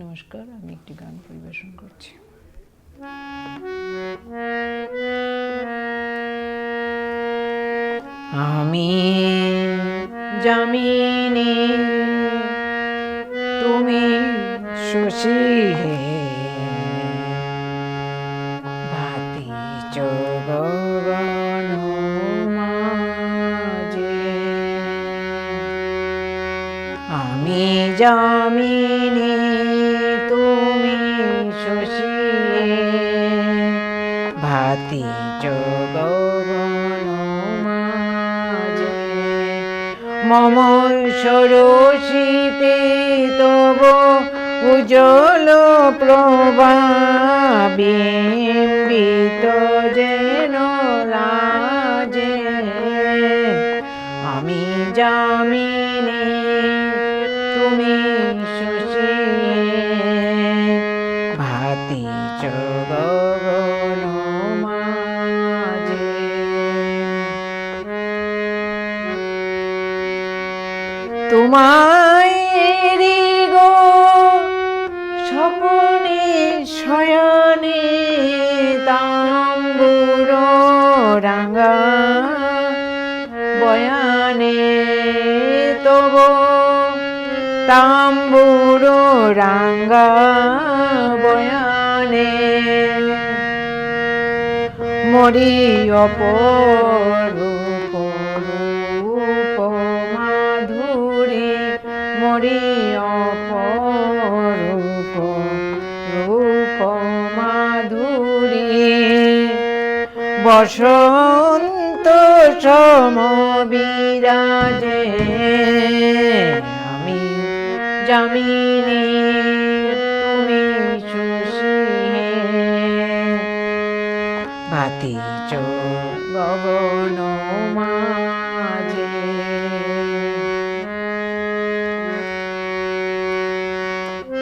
নমস্কার আমি একটি গান পরিবেশন করছি। আমি জামিনী তুমি শশী হে ভাতি চগগণ জামিনী, তুমি শশী ভাতি মাঝে, মম সরসিতে তব উজ্জ্বল প্রভা বিম্বিত যেন লাজে আমি জামিনী তোমায় গো স্বপনে শয়নে তাম্বুর রাঙ্গা বয়ানে তব তাম্বুর রাঙ্গা বয়ানে মরি অপরূপ রূপ মাধুরী মরি অপরূপ রূপ মাধুরী বসন্ত সম বিরাজে আমি জামিনী। ভাতি গগন মাঝে।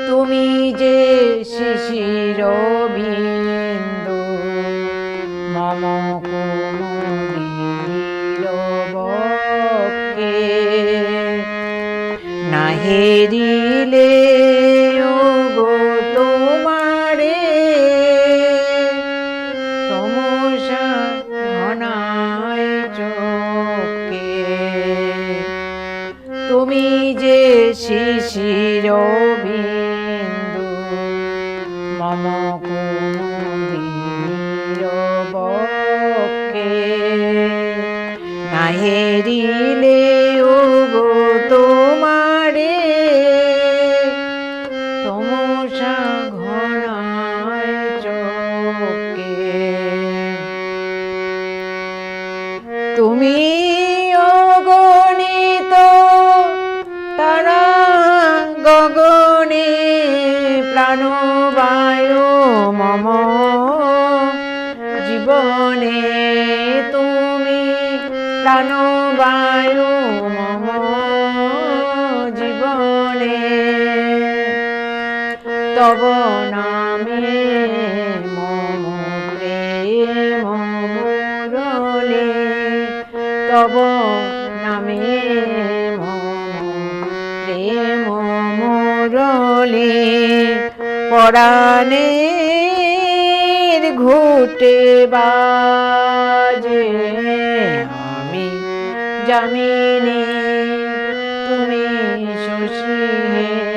তুমি যে শিশির বিন্দু মম কুমুদির বক্ষে। হেরিলে ও গো তোমারে। তমসা ঘনায় চোখে। তুমি অগণিত তারা গগনে প্রাণবায়ু প্রাণবায়ু মম জীবনে তব নামে তব নামে প্রেম মুরলে। পরাণের ঘুটে বাজে জামিনে তুমি শশী।